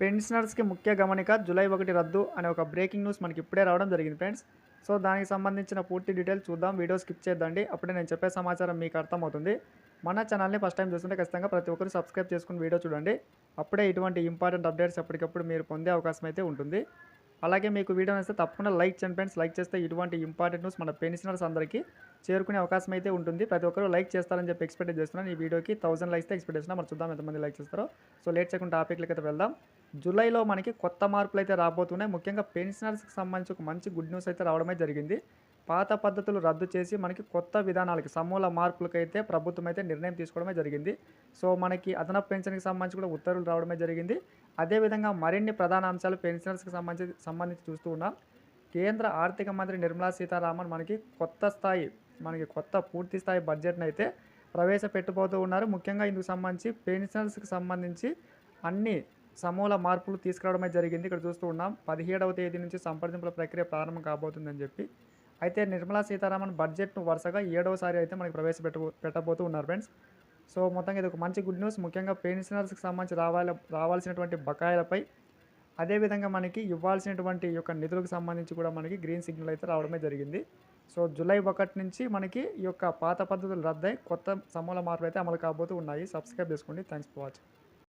పెన్షనర్స్కి ముఖ్య గమనిక జూలై ఒకటి రద్దు అనే ఒక బ్రేకింగ్ న్యూస్ మనకి ఇప్పుడే రావడం జరిగింది ఫ్రెండ్స్. సో దానికి సంబంధించిన పూర్తి డీటెయిల్స్ చూద్దాం. వీడియో స్కిప్ చేద్దండి అప్పుడే నేను చెప్పే సమాచారం మీకు అర్థమవుతుంది. మన ఛానల్ని ఫస్ట్ టైం చూస్తుంటే ఖచ్చితంగా ప్రతి ఒక్కరు సబ్స్క్రైబ్ చేసుకుని వీడియో చూడండి. అప్పుడే ఇటువంటి ఇంపార్టెంట్ అప్డేట్స్ ఎప్పటికప్పుడు మీరు పొందే అవకాశం అయితే ఉంటుంది. అలాగే మీకు వీడియో నచ్చితే తప్పకుండా లైక్ చేయండి ఫ్రెండ్స్. లైక్ చేస్తే ఇటువంటి ఇంపార్టెంట్ న్యూస్ మన పెన్షనర్స్ అందరికీ చేరుకునే అవకాశం అయితే ఉంటుంది. ప్రతి ఒక్కరు లైక్ చేస్తారని చెప్పి ఎక్స్పెక్ట్ చేస్తున్నాను. ఈ వీడియోకి థౌసండ్ లైక్స్ ఎక్స్పెక్ట్ చేస్తున్నా. మరి చూద్దాం ఎంతమంది లైక్ చేస్తారో. సో లేట్ చేయకుండా టాపిక్లకి అయితే వెళ్దాం. జూలైలో మనకి కొత్త మార్పులు అయితే రాబోతున్నాయి. ముఖ్యంగా పెన్షనర్స్కి సంబంధించి ఒక మంచి గుడ్ న్యూస్ అయితే రావడమే జరిగింది. పాత పద్ధతులు రద్దు చేసి మనకి కొత్త విధానాలకి సమూల మార్పులకైతే ప్రభుత్వం అయితే నిర్ణయం తీసుకోవడమే జరిగింది. సో మనకి అదనపు పెన్షన్కి సంబంధించి కూడా ఉత్తర్వులు రావడమే జరిగింది. అదేవిధంగా మరిన్ని ప్రధాన అంశాలు పెన్షనర్స్కి సంబంధించి సంబంధించి చూస్తూ ఉన్నాం. కేంద్ర ఆర్థిక మంత్రి నిర్మలా సీతారామన్ మనకి కొత్త స్థాయి మనకి కొత్త పూర్తి స్థాయి బడ్జెట్ని అయితే ప్రవేశపెట్టబోతూ ఉన్నారు. ముఖ్యంగా ఇందుకు సంబంధించి పెన్షనర్స్కి సంబంధించి అన్ని సమూల మార్పులు తీసుకురావడమే జరిగింది. ఇక్కడ చూస్తూ ఉన్నాం పదిహేడవ తేదీ నుంచి సంప్రదింపుల ప్రక్రియ ప్రారంభం కాబోతుందని చెప్పి. అయితే నిర్మలా సీతారామన్ బడ్జెట్ను వరుసగా ఏడవసారి అయితే మనకి ప్రవేశపెట్ట పెట్టబోతూ ఉన్నారు ఫ్రెండ్స్. సో మొత్తంగా ఇది ఒక మంచి గుడ్ న్యూస్. ముఖ్యంగా పెన్షనర్స్కి సంబంధించి రావాలి రావాల్సినటువంటి బకాయిలపై అదేవిధంగా మనకి ఇవ్వాల్సినటువంటి యొక్క నిధులకు సంబంధించి కూడా మనకి గ్రీన్ సిగ్నల్ అయితే రావడమే జరిగింది. సో జూలై ఒకటి నుంచి మనకి ఈ యొక్క పాత పద్ధతులు రద్దయి కొత్త సమూల మార్పులు అయితే అమలు కాబోతూ ఉన్నాయి. సబ్స్క్రైబ్ చేసుకోండి. Thanks for watching.